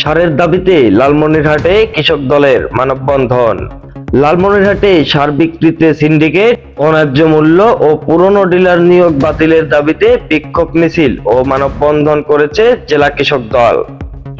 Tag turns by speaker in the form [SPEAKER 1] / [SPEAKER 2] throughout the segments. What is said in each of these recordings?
[SPEAKER 1] সারের দাবিতে লালমনিরহাটে কৃষক দলের মানববন্ধন। লালমনিরহাটে সার বিক্রিতে সিন্ডিকেট, অন্যায্য মূল্য ও পুরনো ডিলার নিয়োগ বাতিলের দাবিতে বিক্ষোভ মিছিল ও মানববন্ধন করেছে জেলা কৃষক দল।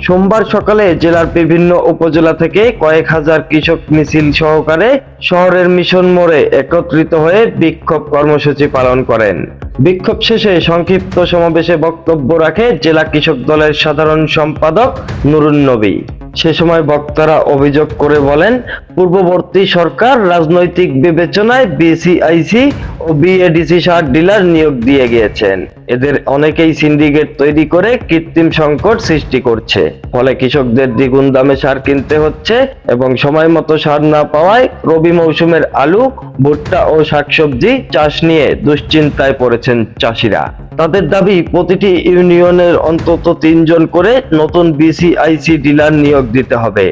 [SPEAKER 1] সোমবার সকালে জেলার বিভিন্ন উপজেলা থেকে কয়েক হাজার কৃষক মিছিল সহকারে শহরের মিশন মোড়ে একত্রিত হয়ে বিক্ষোভ কর্মসূচি পালন করেন। বিক্ষোভ শেষে সংক্ষিপ্ত সমাবেশে বক্তব্য রাখে জেলা কৃষক দলের সাধারণ সম্পাদক নুরুন নবী। সে সময় বক্তারা অভিযোগ করে বলেন, পূর্ববর্তী সরকার রাজনৈতিক বিবেচনায় বিসিআইসি ও বিএডিসি সার ডিলার নিয়োগ দিয়ে গিয়েছেন। এদের অনেকেই সিন্ডিকেট তৈরি করে কৃত্রিম সংকট সৃষ্টি করছে। ফলে কৃষকদের দ্বিগুণ দামে সার কিনতে হচ্ছে এবং সময় মতো সার না পাওয়ায় রবি মৌসুমের আলু, ভুট্টা ও শাকসবজি চাষ নিয়ে দুশ্চিন্তায় পড়েছেন চাষিরা। তাদের দাবি, প্রতিটি ইউনিয়নের অন্তত তিনজন করে নতুন বিসিআইসি ডিলার নিয়োগ দিতে হবে।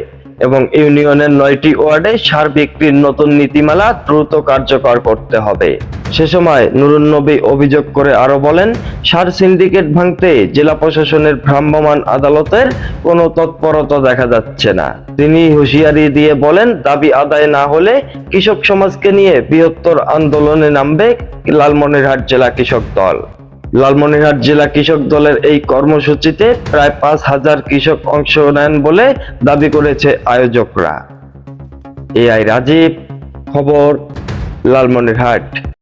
[SPEAKER 1] এবং ইউনিয়নের নয়টি ওয়ার্ডে সার বিক্রির নতুন নীতিমালা দ্রুত কার্যকর করতে হবে। সে সময় নুরুন নবী অভিযোগ করে আরও বলেন, সার সিন্ডিকেট ভাঙতে জেলা প্রশাসনের ভ্রাম্যমাণ আদালতের কোনো তৎপরতা দেখা যাচ্ছে না। তিনি হুঁশিয়ারি দিয়ে বলেন, দাবি আদায় না হলে কৃষক সমাজকে নিয়ে বৃহত্তর আন্দোলনে নামবে লালমনিরহাট জেলা কৃষক দল। লালমনিরহাট জেলা কৃষক দলের এই কর্মসূচিতে প্রায় পাঁচ হাজার কৃষক অংশ নেন বলে দাবি করেছে আয়োজকরা। এআই রাজীব, খবর, লালমনিরহাট।